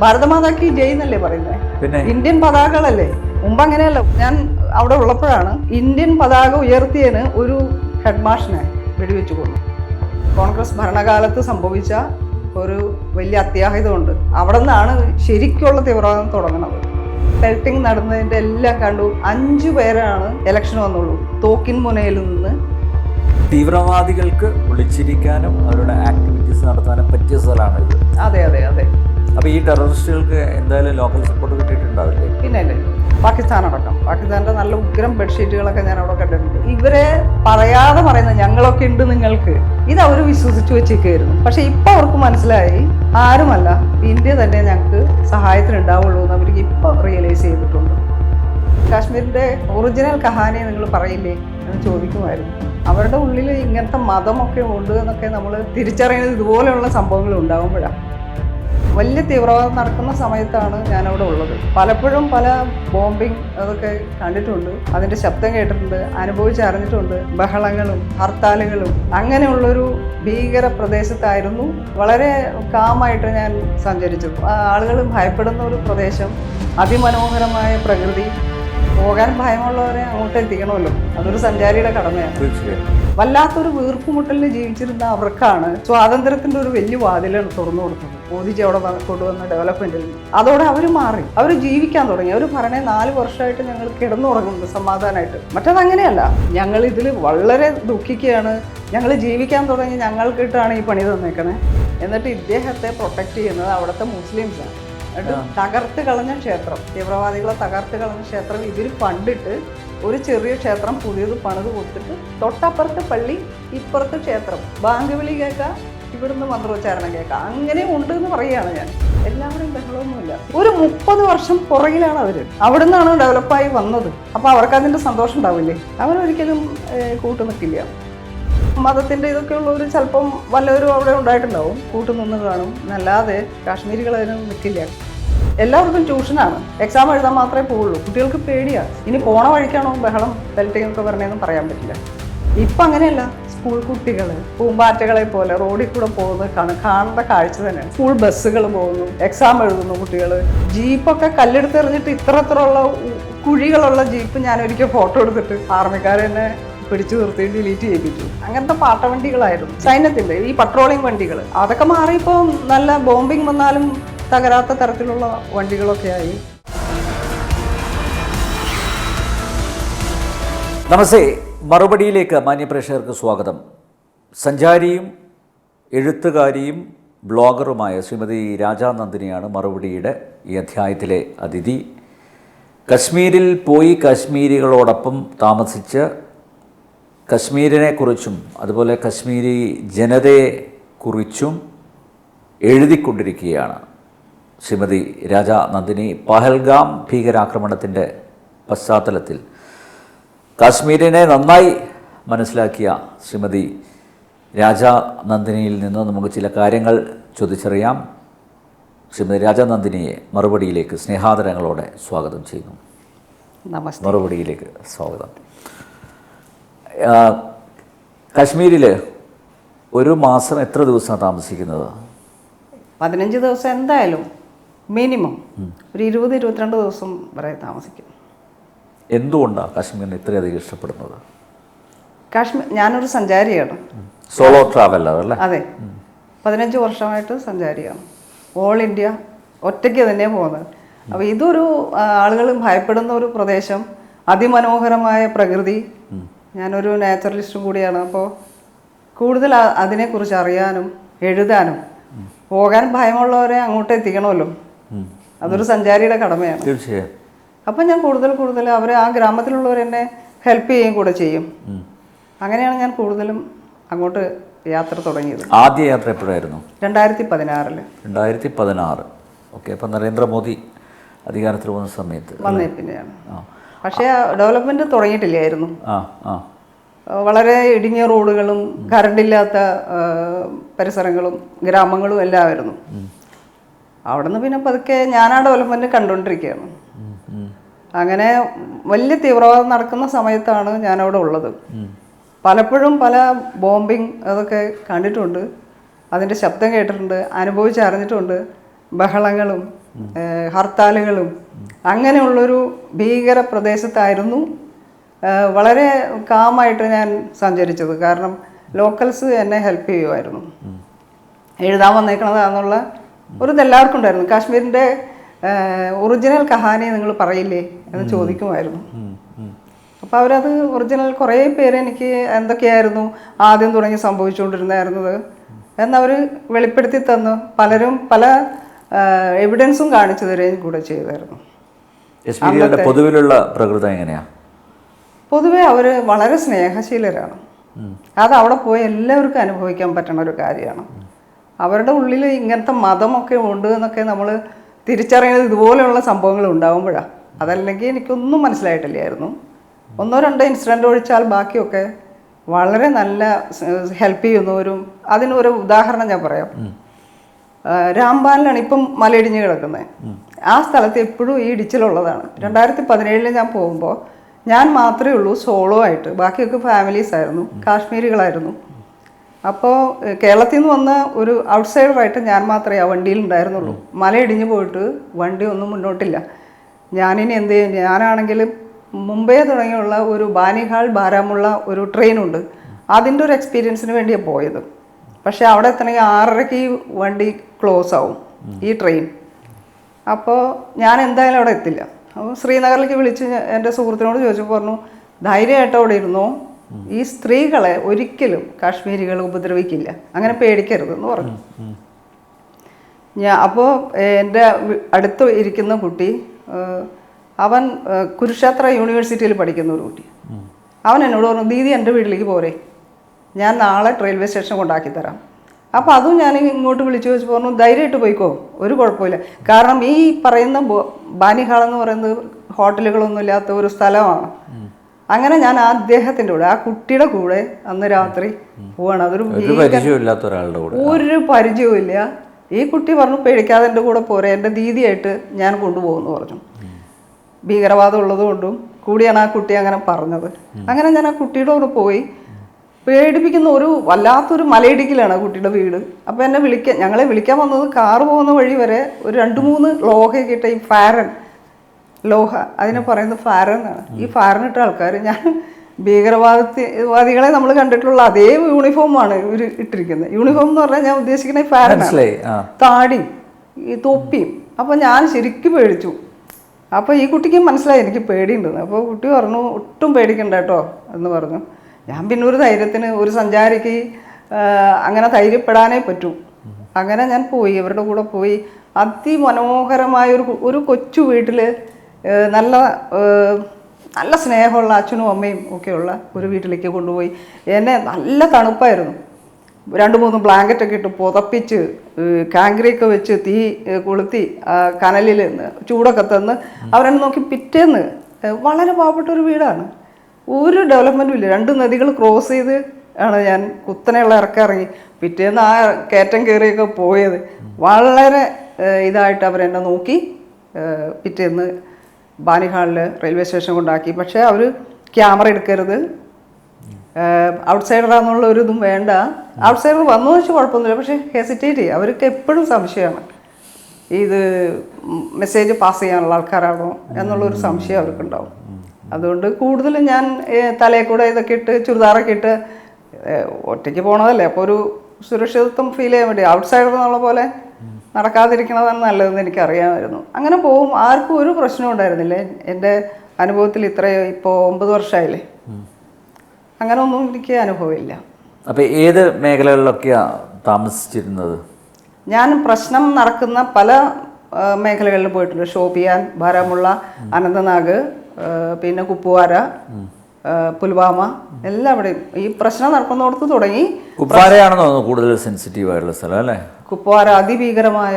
ഭാരതമാതാ കി ജയ് എന്നല്ലേ പറയുന്നത് പിന്നെ? ഇന്ത്യൻ പതാകകളല്ലേ? മുമ്പ് അങ്ങനെയല്ല. ഞാൻ അവിടെ ഉള്ളപ്പോഴാണ് ഇന്ത്യൻ പതാക ഉയർത്തിയതിന് ഒരു ഹെഡ് മാഷിനെ വെടിവെച്ചു കൊന്നു കോൺഗ്രസ് ഭരണകാലത്ത് സംഭവിച്ച ഒരു വലിയ അത്യാഹിതമുണ്ട്. അവിടെ നിന്നാണ് ശരിക്കുള്ള തീവ്രവാദം തുടങ്ങുന്നത്. പെൽറ്റിംഗ് നടന്നതിന്റെ എല്ലാം കണ്ടു. അഞ്ചു പേരാണ് ഇലക്ഷൻ വന്നുള്ളൂ. തോക്കിൻ മുനയിൽ നിന്ന് തീവ്രവാദികൾക്ക് വിളിച്ചിരിക്കാനും അവരുടെ ആക്ടിവിറ്റീസ് നടത്താനും പറ്റിയ സ്ഥലമാണ് ഇത് അതെ അതെ അതെ. അപ്പോൾ ഈ ടെററിസ്റ്റുകൾക്ക് എന്തായാലും ലോക്കൽ സപ്പോർട്ട് കിട്ടിയിട്ടുണ്ടാവില്ലേ? പിന്നെ അല്ലേ പാകിസ്ഥാൻ അടക്കം. പാകിസ്ഥാന്റെ നല്ല ഉഗ്രം ബെഡ്ഷീറ്റുകളൊക്കെ ഞാൻ അവിടെ കണ്ടിട്ടുണ്ട്. ഇവരെ പറയാതെ പറയുന്ന ഞങ്ങളൊക്കെ ഉണ്ട് നിങ്ങൾക്ക്. ഇത് അവർ വിശ്വസിച്ചു വെച്ചേക്കായിരുന്നു പക്ഷെ ഇപ്പൊ അവർക്ക് മനസ്സിലായി ആരുമല്ല ഇന്ത്യ തന്നെ ഞങ്ങൾക്ക് സഹായത്തിന് ഉണ്ടാവുള്ളൂ എന്ന് അവർക്ക് ഇപ്പൊ റിയലൈസ് ചെയ്തിട്ടുണ്ട്. കാശ്മീരിന്റെ ഒറിജിനൽ കഹാനി നിങ്ങൾ പറയില്ലേ എന്ന് ചോദിക്കുമായിരുന്നു. അവരുടെ ഉള്ളിൽ ഇങ്ങനത്തെ മതമൊക്കെ ഉണ്ട് എന്നൊക്കെ നമ്മൾ തിരിച്ചറിയുന്നത് ഇതുപോലെയുള്ള സംഭവങ്ങൾ ഉണ്ടാകുമ്പോഴാണ് വലിയ തീവ്രവാദം നടക്കുന്ന സമയത്താണ് ഞാനവിടെ ഉള്ളത്. പലപ്പോഴും പല ബോംബിങ് അതൊക്കെ കണ്ടിട്ടുണ്ട്. അതിന്റെ ശബ്ദം കേട്ടിട്ടുണ്ട് അനുഭവിച്ചറിഞ്ഞിട്ടുണ്ട് ബഹളങ്ങളും ഹർത്താലുകളും അങ്ങനെയുള്ളൊരു ഭീകര പ്രദേശത്തായിരുന്നു വളരെ കാമായിട്ട് ഞാൻ സഞ്ചരിച്ചു ആളുകൾ ഭയപ്പെടുന്ന ഒരു പ്രദേശം അതിമനോഹരമായ പ്രകൃതി പോകാൻ ഭയമുള്ളവരെ അങ്ങോട്ട് എത്തിക്കണമല്ലോ. അതൊരു സഞ്ചാരിയുടെ കടമയാണ്. തീർച്ചയായും. വല്ലാത്തൊരു വീർപ്പുമുട്ടലിൽ ജീവിച്ചിരുന്ന അവർക്കാണ് സ്വാതന്ത്ര്യത്തിന്റെ ഒരു വലിയ വാതിലാണ് തുറന്നു കൊടുത്തത്. മോദിജി അവിടെ കൊണ്ടുവന്ന ഡെവലപ്മെന്റിൽ. അതോടെ അവർ മാറി. അവർ ജീവിക്കാൻ തുടങ്ങി. അവർ പറഞ്ഞ നാല് വർഷമായിട്ട് ഞങ്ങൾ കിടന്നുറങ്ങുന്നത് സമാധാനമായിട്ട് മറ്റത് അങ്ങനെയല്ല ഞങ്ങൾ ഇതിൽ വളരെ ദുഃഖിക്കുകയാണ്. ഞങ്ങൾ ജീവിക്കാൻ തുടങ്ങി ഞങ്ങൾക്കിട്ടാണ് ഈ പണി തന്നേക്കണേ. എന്നിട്ട് ഇദ്ദേഹത്തെ പ്രൊട്ടക്ട് ചെയ്യുന്നത് അവിടുത്തെ മുസ്ലിംസാണ്. തകർത്ത് കളഞ്ഞ ക്ഷേത്രം. തീവ്രവാദികളെ തകർത്ത് കളഞ്ഞ ക്ഷേത്രം ഇവർ പണ്ടിട്ട് ഒരു ചെറിയ ക്ഷേത്രം പുതിയത് പണിത് കൊടുത്തിട്ട് തൊട്ടപ്പുറത്ത് പള്ളി ഇപ്പുറത്ത് ക്ഷേത്രം. ബാങ്ക് വിളി കേൾക്കാം ഇവിടുന്ന് മന്ത്രോച്ചാരണം കേൾക്കാം. അങ്ങനെ ഉണ്ട് എന്ന് പറയുകയാണ് ഞാൻ. എല്ലാവരും ബഹളമൊന്നുമില്ല. ഒരു മുപ്പത് വർഷം പുറകിലാണ് അവർ അവിടെ നിന്നാണ് ഡെവലപ്പായി വന്നത്. അപ്പോൾ അവർക്ക് അതിന്റെ സന്തോഷം ഉണ്ടാവില്ലേ? അവരൊരിക്കലും കൂട്ടു നിൽക്കില്ല. മതത്തിന്റെ ഇതൊക്കെ ഉള്ളവർ ചിലപ്പം വല്ലവരും അവിടെ ഉണ്ടായിട്ടുണ്ടാവും. കൂട്ടുനിന്ന് കാണും. എന്നല്ലാതെ കാശ്മീരികൾ അതിന് നിൽക്കില്ല. എല്ലാവർക്കും ട്യൂഷനാണ്. എക്സാം എഴുതാൻ മാത്രമേ പോവുള്ളൂ. കുട്ടികൾക്ക് പേടിയാണ് ഇനി പോണ വഴിക്കാണോ ബഹളം? ബെൽറ്റിംഗ് ഒക്കെ പറഞ്ഞതെന്ന് പറയാൻ പറ്റില്ല. ഇപ്പം അങ്ങനെയല്ല. സ്കൂൾ കുട്ടികൾ പൂമ്പാറ്റകളെ പോലെ റോഡിൽ കൂടെ പോകുന്നത് കാണും കാണേണ്ട കാഴ്ച തന്നെയാണ്. സ്കൂൾ ബസ്സുകൾ പോകുന്നു എക്സാം എഴുതുന്നു കുട്ടികൾ ജീപ്പൊക്കെ കല്ലെടുത്തെറിഞ്ഞിട്ട് ഇത്ര ഇത്ര കുഴികളുള്ള ജീപ്പ് ഞാൻ ഒരിക്കൽ ഫോട്ടോ എടുത്തിട്ട് ആർമിക്കാരെന്നെ പിടിച്ചു നിർത്തി ഡിലീറ്റ് ചെയ്യിപ്പിച്ചു. അങ്ങനത്തെ പാട്ടവണ്ടികളായിരുന്നു സൈന്യത്തിന്റെ ഈ പട്രോളിംഗ് വണ്ടികൾ അതൊക്കെ മാറിയപ്പോൾ നല്ല ബോംബിങ് വന്നാലും തകരാത്ത തരത്തിലുള്ള വണ്ടികളൊക്കെ ആയി നമസ്തേ. മറുപടിയിലേക്ക് മാന്യപ്രേക്ഷകർക്ക് സ്വാഗതം. സഞ്ചാരിയും എഴുത്തുകാരിയും ബ്ലോഗറുമായ ശ്രീമതി രാജാനന്ദിനിയാണ് മറുപടിയുടെ ഈ അധ്യായത്തിലെ അതിഥി. കശ്മീരിൽ പോയി കശ്മീരികളോടൊപ്പം താമസിച്ച് കശ്മീരിനെക്കുറിച്ചും അതുപോലെ കശ്മീരി ജനതയെക്കുറിച്ചും എഴുതിക്കൊണ്ടിരിക്കുകയാണ്. ശ്രീമതി രാജ നന്ദിനി പഹൽഗാം ഭീകരാക്രമണത്തിന്റെ പശ്ചാത്തലത്തിൽ കാശ്മീരിനെ നന്നായി മനസ്സിലാക്കിയ ശ്രീമതി രാജ നന്ദിനിയിൽ നിന്ന് നമുക്ക് ചില കാര്യങ്ങൾ ചോദിച്ചറിയാം. ശ്രീമതി രാജ നന്ദിനിയെ മറുപടിയിലേക്ക് സ്നേഹാദരങ്ങളോടെ സ്വാഗതം ചെയ്യുന്നു. നമസ്തേ. മറുപടിയിലേക്ക് സ്വാഗതം. കാശ്മീരിൽ ഒരു മാസം എത്ര ദിവസമാണ് താമസിക്കുന്നത്? പതിനഞ്ച് ദിവസം എന്തായാലും മിനിമം ഒരു ഇരുപത് ഇരുപത്തിരണ്ട് ദിവസം വരെ താമസിക്കും. എന്തുകൊണ്ടാണ് കാശ്മീരിനെ ഇത്രയധികം ഇഷ്ടപ്പെടുന്നത്? കാശ്മീർ ഞാനൊരു സഞ്ചാരിയാണ്. സോളോ ട്രാവലർ അല്ലേ? അതെ. പതിനഞ്ച് വർഷമായിട്ട് സഞ്ചാരിയാണ്. ഓൾ ഇന്ത്യ ഒറ്റയ്ക്ക് തന്നെ പോകുന്നത്. അപ്പോൾ ഇതൊരു ആളുകൾ ഭയപ്പെടുന്ന ഒരു പ്രദേശം അതിമനോഹരമായ പ്രകൃതി. ഞാനൊരു നാച്ചുറലിസ്റ്റും കൂടിയാണ്. അപ്പോൾ കൂടുതൽ അതിനെക്കുറിച്ച് അറിയാനും എഴുതാനും പോകാൻ ഭയമുള്ളവരെ അങ്ങോട്ട് എത്തിക്കണമല്ലോ. അതൊരു സഞ്ചാരിയുടെ കടമയാണ്. തീർച്ചയായും. അപ്പം ഞാൻ കൂടുതൽ കൂടുതൽ അവരെ ആ ഗ്രാമത്തിലുള്ളവർ എന്നെ ഹെൽപ്പ് ചെയ്യുകയും കൂടെ ചെയ്യും. അങ്ങനെയാണ് ഞാൻ കൂടുതലും അങ്ങോട്ട് യാത്ര തുടങ്ങിയത്. ആദ്യ യാത്ര എപ്പോഴായിരുന്നു? രണ്ടായിരത്തി പതിനാറിൽ രണ്ടായിരത്തി പതിനാറ് ഓക്കെ അപ്പം നരേന്ദ്രമോദി അധികാരത്തിൽ വന്ന സമയത്ത് വന്നേ പിന്നെയാണ്. പക്ഷേ ഡെവലപ്മെന്റ് തുടങ്ങിയിട്ടില്ലായിരുന്നു. വളരെ ഇടുങ്ങിയ റോഡുകളും കറണ്ടില്ലാത്ത പരിസരങ്ങളും ഗ്രാമങ്ങളും എല്ലാമായിരുന്നു. അവിടെ നിന്ന് പിന്നെ പതുക്കെ ഞാൻ ആ ഡെവലപ്മെന്റ് കണ്ടുകൊണ്ടിരിക്കുകയാണ് അങ്ങനെ വലിയ തീവ്രവാദം നടക്കുന്ന സമയത്താണ് ഞാനവിടെ ഉള്ളത്. പലപ്പോഴും പല ബോംബിങ് അതൊക്കെ കണ്ടിട്ടുണ്ട്. അതിന്റെ ശബ്ദം കേട്ടിട്ടുണ്ട് അനുഭവിച്ചറിഞ്ഞിട്ടുണ്ട് ബഹളങ്ങളും ഹർത്താലുകളും അങ്ങനെയുള്ളൊരു ഭീകര പ്രദേശത്തായിരുന്നു വളരെ കാമായിട്ട് ഞാൻ സഞ്ചരിച്ചത്. കാരണം ലോക്കൽസ് എന്നെ ഹെൽപ്പ് ചെയ്യുമായിരുന്നു. എഴുതാൻ വന്നേക്കണതാന്നുള്ള ഒരു എല്ലാവർക്കും ഉണ്ടായിരുന്നു. കാശ്മീരിന്റെ ഒറിജിനൽ കഹാനി നിങ്ങൾ പറയില്ലേ എന്ന് ചോദിക്കുമായിരുന്നു. അപ്പോൾ അവരത് ഒറിജിനൽ കുറേ പേര് എനിക്ക് എന്തൊക്കെയായിരുന്നു ആദ്യം തുടങ്ങി സംഭവിച്ചുകൊണ്ടിരുന്നായിരുന്നത് എന്നവർ വെളിപ്പെടുത്തി തന്നു. പലരും പല എവിഡൻസും കാണിച്ചു തരുകയും കൂടെ ചെയ്തായിരുന്നു. പൊതുവിലുള്ള പ്രകൃതം എങ്ങനെയാ? പൊതുവെ അവർ വളരെ സ്നേഹശീലരാണ്. അത് അവിടെ പോയി എല്ലാവർക്കും അനുഭവിക്കാൻ പറ്റുന്ന ഒരു കാര്യമാണ്. അവരുടെ ഉള്ളിൽ ഇങ്ങനത്തെ മതമൊക്കെ ഉണ്ട് എന്നൊക്കെ നമ്മൾ തിരിച്ചറിയുന്നത് ഇതുപോലെയുള്ള സംഭവങ്ങൾ ഉണ്ടാകുമ്പോഴാണ് അതല്ലെങ്കിൽ എനിക്കൊന്നും മനസ്സിലായിട്ടില്ലായിരുന്നു. ഒന്നോ രണ്ടോ ഇൻസിഡന്റ് ഒഴിച്ചാൽ ബാക്കിയൊക്കെ വളരെ നല്ല ഹെൽപ്പ് ചെയ്യുന്നവരും അതിനൊരു ഉദാഹരണം ഞാൻ പറയാം. രാംബാലിലാണ് രാംബാനിലാണ് ഇപ്പം മലയിടിഞ്ഞ് കിടക്കുന്നത് ആ സ്ഥലത്ത് എപ്പോഴും ഈ ഇടിച്ചിലുള്ളതാണ്. രണ്ടായിരത്തി പതിനേഴിൽ ഞാൻ പോകുമ്പോൾ ഞാൻ മാത്രമേ ഉള്ളൂ സോളോ ആയിട്ട്. ബാക്കിയൊക്കെ ഫാമിലീസ് ആയിരുന്നു. കാശ്മീരികളായിരുന്നു. അപ്പോൾ കേരളത്തിൽ നിന്ന് വന്ന ഒരു ഔട്ട്സൈഡറായിട്ട് ഞാൻ മാത്രമേ ആ വണ്ടിയിൽ ഉണ്ടായിരുന്നുള്ളൂ. മലയിടിഞ്ഞ് പോയിട്ട് വണ്ടി ഒന്നും മുന്നോട്ടില്ല. ഞാനിനി എന്ത് ചെയ്യും? ഞാനാണെങ്കിലും മുംബൈ തുടങ്ങിയുള്ള ഒരു ബാനിഹാൾ ബാരാമുള്ള ഒരു ട്രെയിനുണ്ട്. അതിന്റെ ഒരു എക്സ്പീരിയൻസിന് വേണ്ടിയാണ് പോയത്. പക്ഷേ അവിടെ എത്തണമെങ്കിൽ ആറരയ്ക്ക് ഈ വണ്ടി ക്ലോസ് ആവും ഈ ട്രെയിൻ. അപ്പോൾ ഞാൻ എന്തായാലും അവിടെ എത്തില്ല. അപ്പോൾ ശ്രീനഗറിലേക്ക് വിളിച്ച് എന്റെ സുഹൃത്തിനോട് ചോദിച്ചപ്പോൾ പറഞ്ഞു ധൈര്യമായിട്ട് അവിടെ ഇരുന്നോ? ഈ സ്ത്രീകളെ ഒരിക്കലും കാശ്മീരികൾ ഉപദ്രവിക്കില്ല. അങ്ങനെ പേടിക്കരുതെന്ന് പറഞ്ഞു. ഞാൻ അപ്പോൾ എന്റെ അടുത്ത് ഇരിക്കുന്ന കുട്ടി അവൻ കുരുക്ഷേത്ര യൂണിവേഴ്സിറ്റിയിൽ പഠിക്കുന്ന ഒരു കുട്ടി. അവൻ എന്നോട് പറഞ്ഞു ദീദി എന്റെ വീട്ടിലേക്ക് പോരെ. ഞാൻ നാളെ റെയിൽവേ സ്റ്റേഷൻ കൊണ്ടാക്കി തരാം. അപ്പോൾ അതും ഞാൻ ഇങ്ങോട്ട് വിളിച്ചു വെച്ച് പറഞ്ഞു ധൈര്യമായിട്ട് പോയിക്കോ. ഒരു കുഴപ്പമില്ല. കാരണം ഈ പറയുന്ന ബാനിഹാൾ എന്ന് പറയുന്നത് ഹോട്ടലുകളൊന്നും ഇല്ലാത്ത ഒരു സ്ഥലമാണ്. അങ്ങനെ ഞാൻ ആ അദ്ദേഹത്തിന്റെ കൂടെ ആ കുട്ടിയുടെ കൂടെ അന്ന് രാത്രി പോവാണ്. അതൊരു ഒരു ഇല്ല ഈ കുട്ടി പറഞ്ഞു പേടിക്കാതെ എന്റെ കൂടെ പോരെ എന്റെ ദീദിയായിട്ട് ഞാൻ കൊണ്ടുപോകുമെന്ന് പറഞ്ഞു. ഭീകരവാദം ഉള്ളതുകൊണ്ടും കൂടിയാണ് ആ കുട്ടി അങ്ങനെ പറഞ്ഞത്. അങ്ങനെ ഞാൻ ആ കുട്ടിയുടെ കൂടെ പോയി. പേടിപ്പിക്കുന്ന ഒരു വല്ലാത്തൊരു മലയിടുക്കിലാണ് ആ കുട്ടിയുടെ വീട്. അപ്പോൾ എന്നെ വിളിക്കാൻ ഞങ്ങളെ വിളിക്കാൻ വന്നത് കാറ് പോകുന്ന വഴി വരെ ഒരു രണ്ട് മൂന്ന് ലോഹയൊക്കെ ഇട്ട ഈ ഫാരൻ ലോഹ. അതിനെ പറയുന്നത് ഫാരൻ എന്നാണ്. ഈ ഫാരൻ ഇട്ട ആൾക്കാർ ഞാൻ ഭീകരവാദവാദികളെ നമ്മൾ കണ്ടിട്ടുള്ള അതേ യൂണിഫോമാണ് ഇവർ ഇട്ടിരിക്കുന്നത്. യൂണിഫോം എന്ന് പറഞ്ഞാൽ ഞാൻ ഉദ്ദേശിക്കുന്ന ഫാരനാണ്. താടിയും ഈ തൊപ്പിയും. അപ്പോൾ ഞാൻ ശരിക്കും പേടിച്ചു. അപ്പോൾ ഈ കുട്ടിക്ക് മനസ്സിലായി. എനിക്ക് പേടിയുണ്ടെന്ന് അപ്പോൾ കുട്ടി പറഞ്ഞു ഒട്ടും പേടിക്കണ്ട കേട്ടോ എന്ന് പറഞ്ഞു. ഞാൻ പിന്നെ ഒരു ധൈര്യത്തിന് ഒരു സഞ്ചാരിക്ക് അങ്ങനെ ധൈര്യപ്പെടാനേ പറ്റൂ. അങ്ങനെ ഞാൻ പോയി. അവരുടെ കൂടെ പോയി. അതിമനോഹരമായ ഒരു ഒരു കൊച്ചു വീട്ടിൽ നല്ല നല്ല സ്നേഹമുള്ള അച്ഛനും അമ്മയും ഒക്കെയുള്ള ഒരു വീട്ടിലേക്ക് കൊണ്ടുപോയി. എന്നെ നല്ല തണുപ്പായിരുന്നു. രണ്ട് മൂന്ന് ബ്ലാങ്കറ്റൊക്കെ ഇട്ട് പുതപ്പിച്ച് കാങ്കറിയൊക്കെ വെച്ച് തീ കൊളുത്തി കനലിൽ ചൂടൊക്കെ തന്ന് അവരെന്നെ നോക്കി പിറ്റേന്ന് വളരെ പാവപ്പെട്ട ഒരു വീടാണ്. ഒരു ഡെവലപ്മെന്റും ഇല്ല. രണ്ട് നദികൾ ക്രോസ് ചെയ്ത് ആണ് ഞാൻ കുത്തനെയുള്ള ഇറക്കം ഇറങ്ങി പിറ്റേന്ന് ആ കയറ്റം കയറിയൊക്കെ പോയത്. വളരെ ഇതായിട്ട് അവരെന്നെ നോക്കി പിറ്റേന്ന് ബാനിഹാളിൽ റെയിൽവേ സ്റ്റേഷൻ കൊണ്ടാക്കി. പക്ഷേ അവർ ക്യാമറ എടുക്കരുത്. ഔട്ട്സൈഡറാന്നുള്ള ഒരു ഇതും വേണ്ട. ഔട്ട്സൈഡർ വന്നു വെച്ച് കുഴപ്പമൊന്നുമില്ല. പക്ഷേ ഹെസിറ്റേറ്റ് ചെയ്യുക അവർക്ക് എപ്പോഴും സംശയമാണ്. ഇത് മെസ്സേജ് പാസ് ചെയ്യാനുള്ള ആൾക്കാരാണോ എന്നുള്ളൊരു സംശയം അവർക്കുണ്ടാവും. അതുകൊണ്ട് കൂടുതലും ഞാൻ തലയിൽ കൂടെ ഇതൊക്കെ ഇട്ട് ചുരിദാറൊക്കെ ഇട്ട് ഒറ്റയ്ക്ക് പോണതല്ലേ. അപ്പോൾ ഒരു സുരക്ഷിതത്വം ഫീൽ ചെയ്യാൻ വേണ്ടി. ഔട്ട്സൈഡർ എന്നുള്ള പോലെ നടക്കാതിരിക്കണതാണ് നല്ലതെന്ന് എനിക്കറിയാമായിരുന്നു. അങ്ങനെ പോകും. ആർക്കും ഒരു പ്രശ്നവും ഉണ്ടായിരുന്നില്ല. എന്റെ അനുഭവത്തിൽ ഇത്രയോ ഇപ്പോൾ ഒമ്പത് വർഷമായില്ലേ? അങ്ങനെ ഒന്നും എനിക്ക് അനുഭവമില്ല. അപ്പോൾ ഏത് മേഖലകളിലൊക്കെയാണ് താമസിച്ചിരുന്നത്? ഞാൻ പ്രശ്നം നടക്കുന്ന പല മേഖലകളിൽ പോയിട്ടുണ്ട്. ഷോപ്പിയാൻ ബാരാമുള്ള അനന്തനാഗ് പിന്നെ കുപ്പുവാര പുൽവാമ എല്ലാവിടെയും. ഈ പ്രശ്നം നടക്കുന്നിടത്ത് തുടങ്ങി കുപ്പാരയാണെന്ന് തോന്നുന്നു കൂടുതൽ സെൻസിറ്റീവ് ആയിട്ടുള്ള സ്ഥലം അല്ലേ? കുപ്പാര അതിഭീകരമായ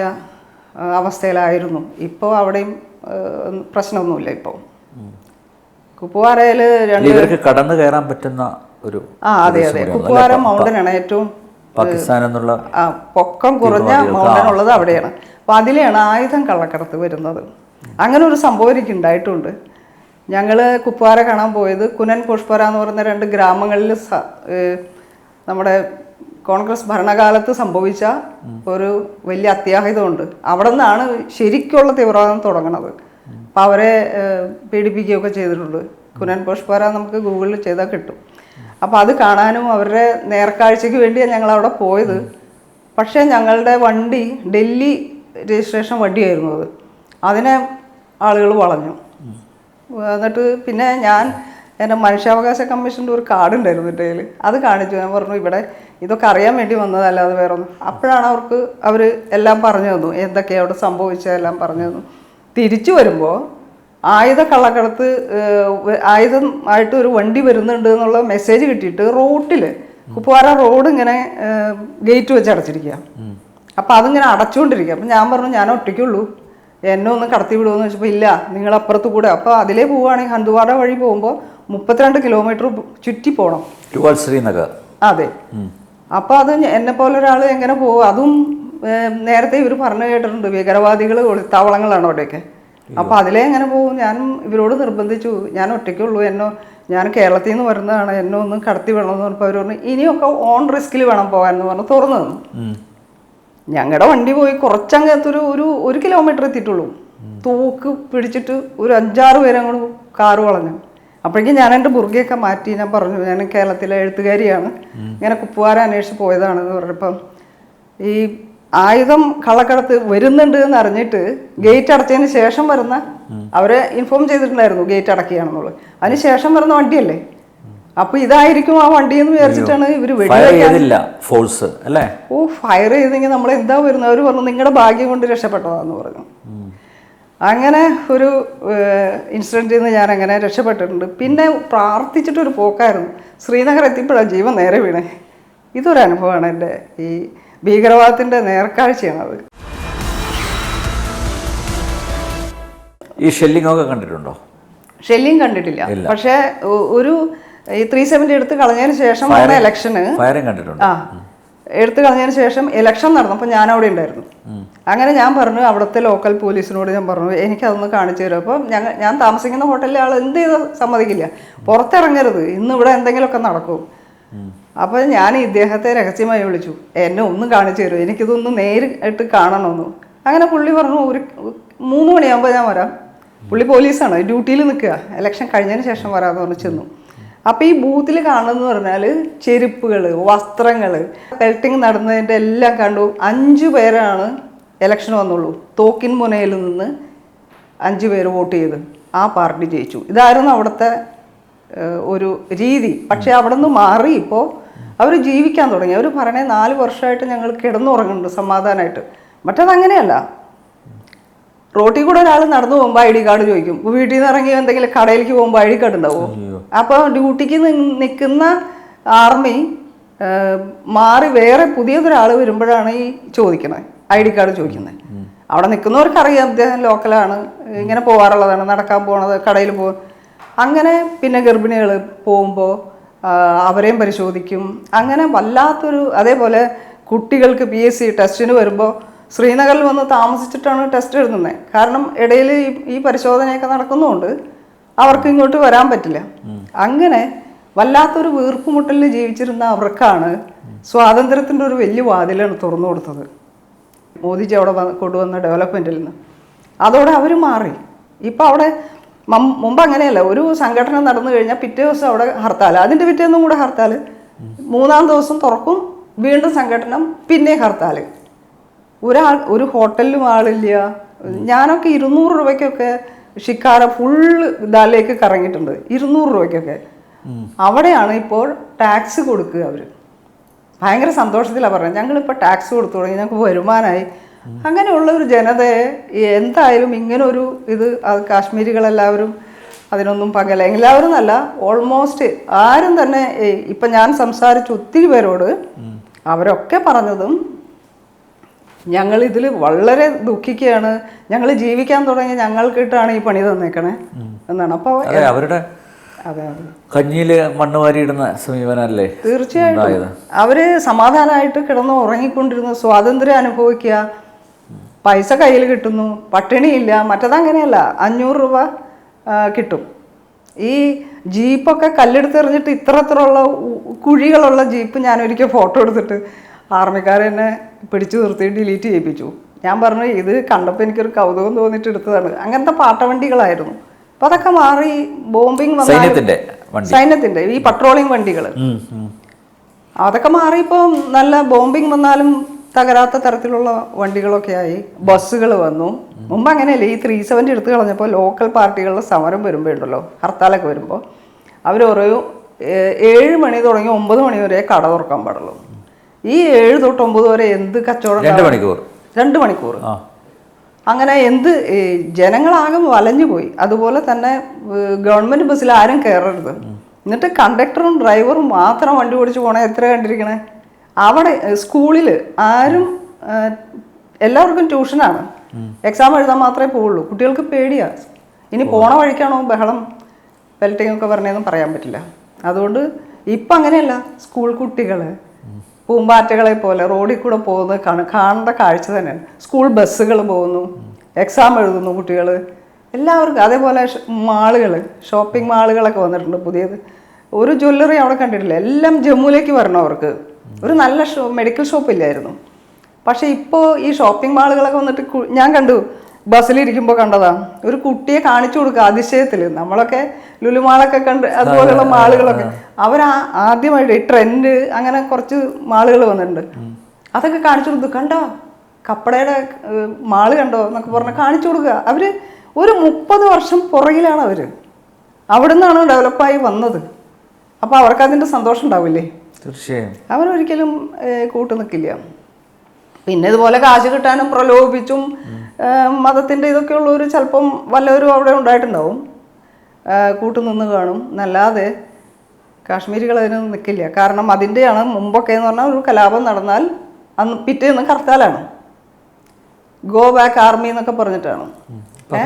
അവസ്ഥയിലായിരുന്നു. ഇപ്പോൾ അവിടെയും പ്രശ്നമൊന്നുമില്ല ഇപ്പോൾ കുപ്പുവാരയിൽ ഇവർക്ക് കടന്നു കയറാൻ പറ്റുന്ന ഒരു ആ അതെ അതെ. കുപ്പുവാര മൗണ്ടൻ ആണ് ഏറ്റവും പാകിസ്ഥാൻ എന്നുള്ള ആ പൊക്കം കുറഞ്ഞ മൗണ്ടൻ ഉള്ളത് അവിടെയാണ്. അപ്പം അതിലെയാണ് ആയുധം കള്ളക്കടത്ത് വരുന്നത്. അങ്ങനെ ഒരു സംഭവം എനിക്ക് ഉണ്ടായിട്ടുണ്ട്. ഞങ്ങൾ കുപ്പാര കാണാൻ പോയത് കുനൻ പുഷ്പര എന്ന് പറയുന്ന രണ്ട് ഗ്രാമങ്ങളിൽ നമ്മുടെ കോൺഗ്രസ് ഭരണകാലത്ത് സംഭവിച്ച ഒരു വലിയ അത്യാഹിതമുണ്ട്. അവിടെ നിന്നാണ് ശരിക്കുള്ള തീവ്രവാദം തുടങ്ങണത്. അപ്പോൾ അവരെ പീഡിപ്പിക്കുകയൊക്കെ ചെയ്തിട്ടുണ്ട്. കുനൻ പുഷ്പര നമുക്ക് ഗൂഗിളിൽ ചെയ്താൽ കിട്ടും. അപ്പോൾ അത് കാണാനും അവരുടെ നേർക്കാഴ്ചയ്ക്ക് വേണ്ടിയാണ് ഞങ്ങൾ അവിടെ പോയത്. പക്ഷേ ഞങ്ങളുടെ വണ്ടി ഡൽഹി രജിസ്ട്രേഷൻ വണ്ടിയായിരുന്നു അത്. അതിനെ ആളുകൾ വളഞ്ഞു. എന്നിട്ട് പിന്നെ ഞാൻ എന്റെ മനുഷ്യാവകാശ കമ്മീഷന്റെ ഒരു കാർഡ് ഉണ്ടായിരുന്നു എന്റെ കയ്യിൽ അത് കാണിച്ചു. ഞാൻ പറഞ്ഞു ഇവിടെ ഇതൊക്കെ അറിയാൻ വേണ്ടി വന്നതല്ലാതെ വേറെ ഒന്നും അപ്പോഴാണ് അവർക്ക് അവർ എല്ലാം പറഞ്ഞു തന്നു. എന്തൊക്കെയാണ് അവിടെ സംഭവിച്ചതെല്ലാം പറഞ്ഞു തന്നു. തിരിച്ചു വരുമ്പോൾ ആയുധ കള്ളക്കടത്ത് ആയുധം ആയിട്ട് ഒരു വണ്ടി വരുന്നുണ്ട് എന്നുള്ള മെസ്സേജ് കിട്ടിയിട്ട് റോട്ടിൽ കുപ്പവാര റോഡ് ഇങ്ങനെ ഗേറ്റ് വെച്ച് അടച്ചിരിക്കുക അപ്പം അതിങ്ങനെ അടച്ചുകൊണ്ടിരിക്കുക അപ്പം ഞാൻ പറഞ്ഞു ഞാൻ ഒറ്റയ്ക്കുള്ളൂ. എന്നെ ഒന്ന് കടത്തി വിടുമെന്ന് വെച്ചപ്പോൾ ഇല്ല നിങ്ങൾ അപ്പുറത്ത് കൂടെ. അപ്പോൾ അതിലേ പോവുകയാണെങ്കിൽ ഹന്തുവാട വഴി പോകുമ്പോൾ മുപ്പത്തിരണ്ട് കിലോമീറ്റർ ചുറ്റി പോകണം ശ്രീനഗർ അതെ. അപ്പോൾ അത് എന്നെ പോലെ ഒരാൾ എങ്ങനെ പോകും അതും നേരത്തെ ഇവർ പറഞ്ഞു കേട്ടിട്ടുണ്ട് ഭീകരവാദികൾ ഒളിത്താവളങ്ങളാണ് അവിടെയൊക്കെ. അപ്പോൾ അതിലേ എങ്ങനെ പോകും ഞാൻ ഇവരോട് നിർബന്ധിച്ചു. ഞാൻ ഒറ്റയ്ക്കുള്ളൂ എന്നോ ഞാൻ കേരളത്തിൽ നിന്ന് വരുന്നതാണ്. എന്നെ ഒന്ന് കടത്തി വിടണമെന്ന് പറഞ്ഞപ്പോൾ അവർ പറഞ്ഞു ഇനിയൊക്കെ ഓൺ റിസ്കിൽ വേണം പോകാൻ എന്ന് പറഞ്ഞു തുറന്നു തന്നു. ഞങ്ങളുടെ വണ്ടി പോയി കുറച്ചങ്ങത്തൊരു ഒരു ഒരു കിലോമീറ്റർ എത്തിയിട്ടുള്ളൂ. തൂക്ക് പിടിച്ചിട്ട് ഒരു അഞ്ചാറ് പേരെ അങ്ങോട്ട് കാറ് വളഞ്ഞു. അപ്പോഴേക്കും ഞാൻ എന്റെ ബുർഗയൊക്കെ മാറ്റി ഞാൻ പറഞ്ഞു ഞാൻ കേരളത്തിലെ എഴുത്തുകാരിയാണ്. ഇങ്ങനെ കുപ്പുവാര അന്വേഷിച്ച് പോയതാണെന്ന് പറഞ്ഞപ്പം ഈ ആയുധം കള്ളക്കടത്ത് വരുന്നുണ്ട് എന്ന് അറിഞ്ഞിട്ട് ഗേറ്റ് അടച്ചതിന് ശേഷം വരുന്ന അവരെ ഇൻഫോം ചെയ്തിട്ടുണ്ടായിരുന്നു ഗേറ്റ് അടക്കുകയാണെന്നുള്ളത്. അതിന് ശേഷം വരുന്ന വണ്ടിയല്ലേ? അപ്പൊ ഇതായിരിക്കും ആ വണ്ടി എന്ന് വിചാരിച്ചിട്ടാണ് ഇവർ ചെയ്തില്ല ഫോഴ്സ് അല്ലേ? ഓ ഫയർ ചെയ്തെങ്കിൽ നമ്മൾ എന്താ വരുന്നത്? അവർ പറഞ്ഞു നിങ്ങളുടെ ഭാഗ്യം കൊണ്ട് രക്ഷപ്പെട്ടതാന്ന് പറഞ്ഞു. അങ്ങനെ ഒരു ഇൻസിഡന്റിൽ നിന്ന് ഞാൻ അങ്ങനെ രക്ഷപ്പെട്ടിട്ടുണ്ട്. പിന്നെ പ്രാർത്ഥിച്ചിട്ടൊരു പോക്കായിരുന്നു. ശ്രീനഗർ എത്തിയപ്പോഴാണ് ജീവൻ നേരെ വീണേ. ഇതൊരു അനുഭവമാണ് എന്റെ ഈ ഭീകരവാദത്തിന്റെ നേർക്കാഴ്ചയാണ് അത്. ഈ ഷെല്ലിംഗ് ഒക്കെ കണ്ടിട്ടുണ്ടോ? ഷെല്ലിംഗ് കണ്ടിട്ടില്ല. പക്ഷേ ഒരു ഈ ത്രീ സെവന്റി എടുത്ത് കളഞ്ഞതിന് ശേഷം വന്ന ഇലക്ഷന് കണ്ടിട്ടുണ്ടോ. ആ എടുത്തു കളഞ്ഞതിന് ശേഷം ഇലക്ഷൻ നടന്നപ്പോൾ ഞാൻ അവിടെ ഉണ്ടായിരുന്നു. അങ്ങനെ ഞാൻ പറഞ്ഞു അവിടുത്തെ ലോക്കൽ പോലീസിനോട് ഞാൻ പറഞ്ഞു എനിക്കതൊന്ന് കാണിച്ചു തരും അപ്പം ഞങ്ങൾ ഞാൻ താമസിക്കുന്ന ഹോട്ടലിലെ ആൾ എന്ത് ചെയ്ത് സമ്മതിക്കില്ല. പുറത്തിറങ്ങരുത്. ഇന്ന് ഇവിടെ എന്തെങ്കിലുമൊക്കെ നടക്കും. അപ്പം ഞാൻ ഇദ്ദേഹത്തെ രഹസ്യമായി വിളിച്ചു. എന്നെ ഒന്ന് കാണിച്ചു തരും എനിക്കിതൊന്ന് നേരിട്ട് കാണണമെന്ന്. അങ്ങനെ പുള്ളി പറഞ്ഞു ഒരു മൂന്ന് മണിയാകുമ്പോൾ ഞാൻ വരാം. പുള്ളി പോലീസാണ്. ഡ്യൂട്ടിയിൽ നിൽക്കുക. ഇലക്ഷൻ കഴിഞ്ഞതിന് ശേഷം വരാമെന്ന് പറഞ്ഞു ചെന്നു. അപ്പോൾ ഈ ബൂത്തിൽ കാണുന്നത് പറഞ്ഞാൽ ചെരുപ്പുകൾ വസ്ത്രങ്ങൾ പെൽറ്റിങ് നടന്നതിന്റെ എല്ലാം കണ്ടു. അഞ്ചു പേരാണ് ഇലക്ഷൻ വന്നുള്ളൂ. തോക്കിൻ മുനയിൽ നിന്ന് അഞ്ചു പേര് വോട്ട് ചെയ്ത് ആ പാർട്ടി ജയിച്ചു. ഇതായിരുന്നു അവിടുത്തെ ഒരു രീതി. പക്ഷേ അവിടെ നിന്ന് മാറി ഇപ്പോൾ അവർ ജീവിക്കാൻ തുടങ്ങി. അവർ പറയണേ നാല് വർഷമായിട്ട് ഞങ്ങൾ കിടന്നുറങ്ങുന്നുണ്ട് സമാധാനമായിട്ട് മറ്റത് അങ്ങനെയല്ല. റോട്ടിൽ കൂടെ ഒരാൾ നടന്നു പോകുമ്പോൾ ഐ ഡി കാർഡ് ചോദിക്കും. വീട്ടിൽ നിന്ന് ഇറങ്ങി എന്തെങ്കിലും കടയിലേക്ക് പോകുമ്പോൾ ഐ ഡി കാർഡ് ഉണ്ടാവും? അപ്പോൾ ഡ്യൂട്ടിക്ക് നിൽക്കുന്ന ആർമി മാറി വേറെ പുതിയതൊരാൾ വരുമ്പോഴാണ് ഈ ചോദിക്കുന്നത് ഐ ഡി കാർഡ് ചോദിക്കുന്നത്. അവിടെ നിൽക്കുന്നവർക്ക് അറിയാം അദ്ദേഹം ലോക്കലാണ്. ഇങ്ങനെ പോകാറുള്ളതാണ്. നടക്കാൻ പോണത് കടയിൽ പോകും അങ്ങനെ പിന്നെ ഗർഭിണികൾ പോകുമ്പോൾ അവരെയും പരിശോധിക്കും. അങ്ങനെ വല്ലാത്തൊരു അതേപോലെ കുട്ടികൾക്ക് പി എസ് സി ടെസ്റ്റിന് വരുമ്പോൾ ശ്രീനഗറിൽ വന്ന് താമസിച്ചിട്ടാണ് ടെസ്റ്റ് എഴുതുന്നത് കാരണം ഇടയിൽ ഈ- പരിശോധനയൊക്കെ നടക്കുന്നതുകൊണ്ട് അവർക്ക് ഇങ്ങോട്ട് വരാൻ പറ്റില്ല. അങ്ങനെ വല്ലാത്തൊരു വീർപ്പുമുട്ടലിൽ ജീവിച്ചിരുന്ന അവർക്കാണ് സ്വാതന്ത്ര്യത്തിന്റെ ഒരു വലിയ വാതിലാണ് തുറന്നു കൊടുത്തത്. മോദിജി അവിടെ വന്ന് കൊണ്ടുവന്ന ഡെവലപ്മെന്റിൽ നിന്ന്. അതോടെ അവർ മാറി. ഇപ്പം അവിടെ മുമ്പ് അങ്ങനെയല്ല. ഒരു സംഘടന നടന്നു കഴിഞ്ഞാൽ പിറ്റേ ദിവസം അവിടെ ഹർത്താൽ അതിന്റെ പിറ്റേന്നും കൂടെ ഹർത്താൽ മൂന്നാം ദിവസം തുറക്കും. വീണ്ടും സംഘടന പിന്നെ ഹർത്താൽ ഒരാൾ ഒരു ഹോട്ടലിലും ആളില്ല. ഞാനൊക്കെ ഇരുന്നൂറ് രൂപയ്ക്കൊക്കെ ഷിക്കാര ഫുൾ ഇതാലേക്ക് കറങ്ങിയിട്ടുണ്ട്. ഇരുന്നൂറ് രൂപയ്ക്കൊക്കെ. അവിടെയാണ് ഇപ്പോൾ ടാക്സ് കൊടുക്കുക അവർ ഭയങ്കര സന്തോഷത്തിലാണ് പറഞ്ഞത് ഞങ്ങളിപ്പോൾ ടാക്സ് കൊടുത്തു തുടങ്ങി. ഞങ്ങൾക്ക് വരുമാനമായി അങ്ങനെയുള്ള ഒരു ജനതയെ എന്തായാലും ഇങ്ങനെ ഒരു ഇത് അത് കാശ്മീരികളെല്ലാവരും അതിനൊന്നും പകല എല്ലാവരും നല്ല ഓൾമോസ്റ്റ് ആരും തന്നെ ഇപ്പം ഞാൻ സംസാരിച്ച ഒത്തിരി പേരോട് അവരൊക്കെ പറഞ്ഞതും ഞങ്ങൾ ഇതിൽ വളരെ ദുഃഖിക്കുകയാണ്. ഞങ്ങൾ ജീവിക്കാൻ തുടങ്ങി ഞങ്ങൾക്കിട്ടാണ് ഈ പണി തന്നേക്കണേ എന്നാണ്. അപ്പോൾ അവരുടെ കഞ്ഞിയിൽ മണ്ണ് വാരിയിടുന്ന സമീപനല്ലേ തീർച്ചയായിട്ടും. അവർ സമാധാനമായിട്ട് കിടന്ന് ഉറങ്ങിക്കൊണ്ടിരുന്നു. സ്വാതന്ത്ര്യം അനുഭവിക്കുക. പൈസ കയ്യിൽ കിട്ടുന്നു. പട്ടിണിയില്ല. മറ്റതങ്ങനെയല്ല. അഞ്ഞൂറ് രൂപ കിട്ടും. ഈ ജീപ്പൊക്കെ കല്ലെടുത്തെറിഞ്ഞിട്ട് ഇത്തരത്തിലുള്ള കുഴികളുള്ള ജീപ്പ് ഞാൻ ഒരിക്കൽ ഫോട്ടോ എടുത്തിട്ട് ആർമിക്കാർ എന്നെ പിടിച്ചു നിർത്തി ഡിലീറ്റ് ചെയ്യിപ്പിച്ചു. ഞാൻ പറഞ്ഞു ഇത് കണ്ടപ്പോൾ എനിക്കൊരു കൗതുകം തോന്നിയിട്ട് എടുത്തതാണ്. അങ്ങനത്തെ പാട്ടവണ്ടികളായിരുന്നു. അപ്പം അതൊക്കെ മാറി ബോംബിങ് സൈന്യത്തിന്റെ വണ്ടി. സൈന്യത്തിന്റെ ഈ പട്രോളിംഗ് വണ്ടികൾ. അതൊക്കെ മാറിയപ്പോൾ നല്ല ബോംബിങ് വന്നാലും തകരാത്ത തരത്തിലുള്ള വണ്ടികളൊക്കെ ആയി. ബസ്സുകൾ വന്നു. മുമ്പ് അങ്ങനെയല്ല ഈ ത്രീ സെവന്റി എടുത്തു കളഞ്ഞപ്പോൾ ലോക്കൽ പാർട്ടികളുടെ സമരം വരുമ്പോൾ ഉണ്ടല്ലോ ഹർത്താലൊക്കെ വരുമ്പോൾ അവർ ഓരോ "ഏ- ഏഴ് മണി തുടങ്ങി ഒമ്പത് മണി വരെ കട തുറക്കാൻ പാടുള്ളൂ. ഈ ഏഴ് തൊട്ട് ഒമ്പത് വരെ എന്ത് കച്ചവടം രണ്ട്? മണിക്കൂർ. രണ്ട് മണിക്കൂർ. അങ്ങനെ എന്ത് ജനങ്ങളാകെ വലഞ്ഞു പോയി. അതുപോലെ തന്നെ ഗവൺമെന്റ് ബസ്സിൽ ആരും കയറരുത്. എന്നിട്ട് കണ്ടക്ടറും ഡ്രൈവറും മാത്രം വണ്ടി ഓടിച്ച് പോണേ എത്ര കണ്ടിരിക്കണേ? അവിടെ സ്കൂളിൽ ആരും എല്ലാവർക്കും ട്യൂഷനാണ്. എക്സാം എഴുതാൻ മാത്രമേ പോവുള്ളൂ. കുട്ടികൾക്ക് പേടിയാ. ഇനി പോണ വഴിക്കാണോ ബഹളം? പെൽറ്റിംഗ് ഒക്കെ പറഞ്ഞതെന്നും പറയാൻ പറ്റില്ല. അതുകൊണ്ട് ഇപ്പം അങ്ങനെയല്ല സ്കൂൾ കുട്ടികൾ പൂമ്പാറ്റകളെ പോലെ റോഡിൽ കൂടെ പോകുന്നത് കാണ കാണേണ്ട കാഴ്ച തന്നെയാണ്. സ്കൂൾ ബസ്സുകൾ പോകുന്നു എക്സാം എഴുതുന്നു കുട്ടികൾ എല്ലാവർക്കും അതേപോലെ മാളുകൾ ഷോപ്പിംഗ് മാളുകളൊക്കെ വന്നിട്ടുണ്ട് പുതിയത്. ഒരു ജ്വല്ലറി അവിടെ കണ്ടിട്ടില്ല. എല്ലാം ജമ്മുവിലേക്ക് വരണം അവർക്ക്. ഒരു നല്ല ഷോ മെഡിക്കൽ ഷോപ്പ് ഇല്ലായിരുന്നു. പക്ഷേ ഇപ്പോൾ ഈ ഷോപ്പിംഗ് മാളുകളൊക്കെ വന്നിട്ട് ഞാൻ കണ്ടു. ബസ്സിലിരിക്കുമ്പോൾ കണ്ടതാ ഒരു കുട്ടിയെ കാണിച്ചു കൊടുക്കുക അതിശയത്തിൽ നമ്മളൊക്കെ ലുലുമാളൊക്കെ കണ്ട് അതുപോലെയുള്ള മാളുകളൊക്കെ. അവർ ആദ്യമായിട്ട് ഈ ട്രെൻഡ് അങ്ങനെ കുറച്ച് മാളുകൾ വന്നിട്ടുണ്ട്. അതൊക്കെ കാണിച്ചു കൊടുത്തു. കണ്ടോ? കപ്പടയുടെ മാൾ കണ്ടോ എന്നൊക്കെ പറഞ്ഞ് കാണിച്ചു കൊടുക്കുക. അവർ ഒരു മുപ്പത് വർഷം പുറകിലാണ് അവർ അവിടെ നിന്നാണ് ഡെവലപ്പായി വന്നത്. അപ്പോൾ അവർക്ക് അതിന്റെ സന്തോഷം ഉണ്ടാവില്ലേ? തീർച്ചയായും. അവരൊരിക്കലും കൂട്ടു നിൽക്കില്ല പിന്നെ ഇതുപോലെ കാശ് കിട്ടാനും പ്രലോഭിപ്പിച്ചും ഏഹ്, മതത്തിന്റെ ഇതൊക്കെ ഉള്ളവർ ചിലപ്പം വല്ലവരും അവിടെ ഉണ്ടായിട്ടുണ്ടാവും. കൂട്ടുനിന്ന് കാണും. എന്നല്ലാതെ കാശ്മീരികൾ അതിനൊന്നും നിൽക്കില്ല കാരണം അതിന്റെയാണ് മുമ്പൊക്കെ എന്ന് പറഞ്ഞാൽ ഒരു കലാപം നടന്നാൽ അന്ന് പിറ്റേന്ന് ഹർത്താലാണ് ഗോ ബാക്ക് ആർമി എന്നൊക്കെ പറഞ്ഞിട്ടാണ്. ഇപ്പൊ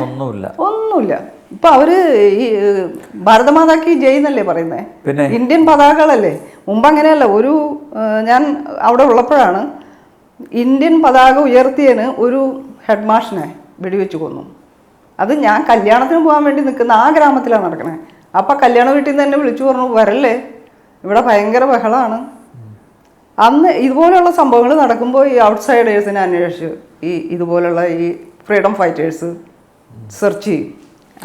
ഒന്നുമില്ല. ഇപ്പൊ അവർ ഈ ഭാരതമാതാക്കി ഭാരതമാതാക്ക് ജയ് എന്നല്ലേ പറയുന്നത് പിന്നെ ഇന്ത്യൻ പതാകകളല്ലേ? മുമ്പ് അങ്ങനെയല്ല. ഒരു ഞാൻ അവിടെ ഉള്ളപ്പോഴാണ് ഇന്ത്യൻ പതാക ഉയർത്തിയതിന് ഒരു ഹെഡ് മാഷിനെ വെടിവെച്ച് കൊന്നു. അത് ഞാൻ കല്യാണത്തിന് പോകാൻ വേണ്ടി നിൽക്കുന്ന ആ ഗ്രാമത്തിലാണ് നടക്കണേ. അപ്പം കല്യാണ വീട്ടിൽ നിന്ന് തന്നെ വിളിച്ചു പറഞ്ഞു വരല്ലേ? ഇവിടെ ഭയങ്കര ബഹളമാണ് അന്ന് ഇതുപോലെയുള്ള സംഭവങ്ങൾ നടക്കുമ്പോൾ ഈ ഔട്ട്സൈഡേഴ്സിനെ അന്വേഷിച്ച് ഈ ഇതുപോലെയുള്ള ഈ ഫ്രീഡം ഫൈറ്റേഴ്സ് സെർച്ച് ചെയ്യും.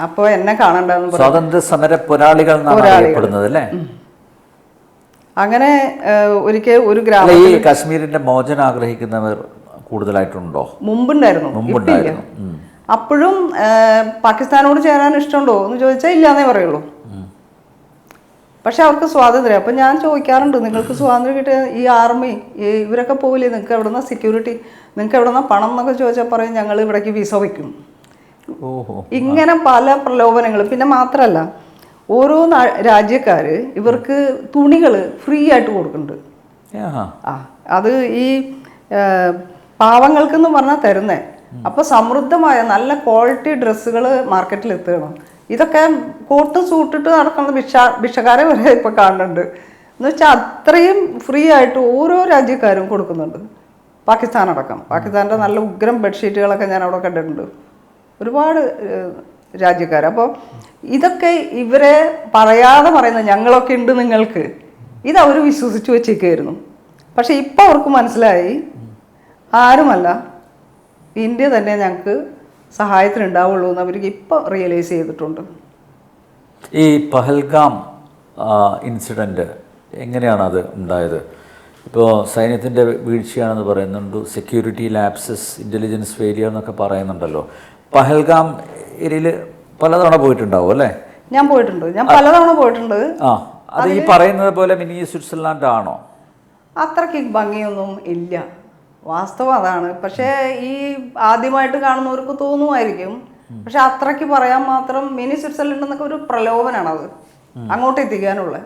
അപ്പോൾ എന്നെ കാണണ്ടെന്ന് സ്വാതന്ത്ര്യ സമര പോരാളികൾ അല്ലേ? അങ്ങനെ ഒരിക്കൽ ഒരു ഗ്രാമീരിന്റെ ഗ്രാമം ഈ കാശ്മീരിന്റെ മോചനം ആഗ്രഹിക്കുന്നവർ കൂടുതലായിട്ടുണ്ടോ? മുമ്പുണ്ടായിരുന്നു. മുമ്പുണ്ടായിരുന്നു. അപ്പോഴും പാകിസ്ഥാനോട് ചേരാൻ ഇഷ്ടമുണ്ടോ എന്ന് ചോദിച്ചാൽ ഇല്ലാന്നേ പറയുള്ളൂ. പക്ഷെ അവർക്ക് സ്വാതന്ത്ര്യം. അപ്പം ഞാൻ ചോദിക്കാറുണ്ട് നിങ്ങൾക്ക് സ്വാതന്ത്ര്യം കിട്ടിയ ഈ ആർമി ഇവരൊക്കെ പോവില്ലേ? നിങ്ങൾക്ക് എവിടെ എവിടുന്ന സെക്യൂരിറ്റി നിങ്ങൾക്ക് എവിടെ എവിടുന്ന പണം എന്നൊക്കെ ചോദിച്ചാൽ പറയും ഞങ്ങൾ ഇവിടേക്ക് വിസ വയ്ക്കും. ഓഹോ. ഇങ്ങനെ പല പ്രലോഭനങ്ങൾ പിന്നെ മാത്രമല്ല ഓരോ രാജ്യക്കാർ ഇവർക്ക് തുണികൾ ഫ്രീ ആയിട്ട് കൊടുക്കുന്നുണ്ട്. ആ അത് ഈ പാവങ്ങൾക്കെന്ന് പറഞ്ഞാൽ തരുന്നേ. അപ്പൊ സമൃദ്ധമായ നല്ല ക്വാളിറ്റി ഡ്രസ്സുകൾ മാർക്കറ്റിൽ എത്തുകയാണ്. ഇതൊക്കെ കോട്ട് സൂട്ടിട്ട് നടക്കുന്ന ഭിക്ഷ ഭിക്ഷക്കാരെ വരെ ഇപ്പൊ കാണുന്നുണ്ട്. എന്ന് വെച്ചാൽ അത്രയും ഫ്രീ ആയിട്ട് ഓരോ രാജ്യക്കാരും കൊടുക്കുന്നുണ്ട്. പാകിസ്ഥാൻ അടക്കം. പാകിസ്ഥാന്റെ നല്ല ഉഗ്രം ബെഡ്ഷീറ്റുകളൊക്കെ ഞാൻ അവിടെ കണ്ടിട്ടുണ്ട്. ഒരുപാട് രാജ്യക്കാർ അപ്പോൾ ഇതൊക്കെ ഇവരെ പറയാതെ പറയുന്ന ഞങ്ങളൊക്കെ ഉണ്ട് നിങ്ങൾക്ക്. ഇത് അവർ വിശ്വസിച്ച് വെച്ചേക്കായിരുന്നു പക്ഷെ ഇപ്പം അവർക്ക് മനസ്സിലായി. ആരുമല്ല. ഇന്ത്യ തന്നെ ഞങ്ങൾക്ക് സഹായത്തിനുണ്ടാവുള്ളൂ എന്ന് അവർക്ക് ഇപ്പോൾ റിയലൈസ് ചെയ്തിട്ടുണ്ട്. ഈ പഹൽഗാം ഇൻസിഡന്റ് എങ്ങനെയാണ് അത് ഉണ്ടായത്? ഇപ്പോൾ സൈന്യത്തിന്റെ വീഴ്ചയാണെന്ന് പറയുന്നുണ്ട്. സെക്യൂരിറ്റി ലാപ്സസ് ഇന്റലിജൻസ് ഫെയിലിയർ എന്നൊക്കെ പറയുന്നുണ്ടല്ലോ. പഹൽഗാം ഏരിയയിൽ പലതവണ പോയിട്ടുണ്ടാവും അല്ലേ? ഞാൻ പോയിട്ടുണ്ട്. ഞാൻ പലതവണ പോയിട്ടുണ്ട്. ആ അത് ഈ പറയുന്നത് പോലെ മിനി സ്വിറ്റ്സർലാൻഡ് ആണോ? അത്രയ്ക്ക് ഭംഗിയൊന്നും ഇല്ല. വാസ്തവം അതാണ്. പക്ഷേ ഈ ആദ്യമായിട്ട് കാണുന്നവർക്ക് തോന്നുമായിരിക്കും. പക്ഷെ അത്രയ്ക്ക് പറയാൻ മാത്രം മിനി സ്വിറ്റ്സർലൻഡ് എന്നൊക്കെ ഒരു പ്രലോഭനാണ് അത് അങ്ങോട്ട് എത്തിക്കാനുള്ള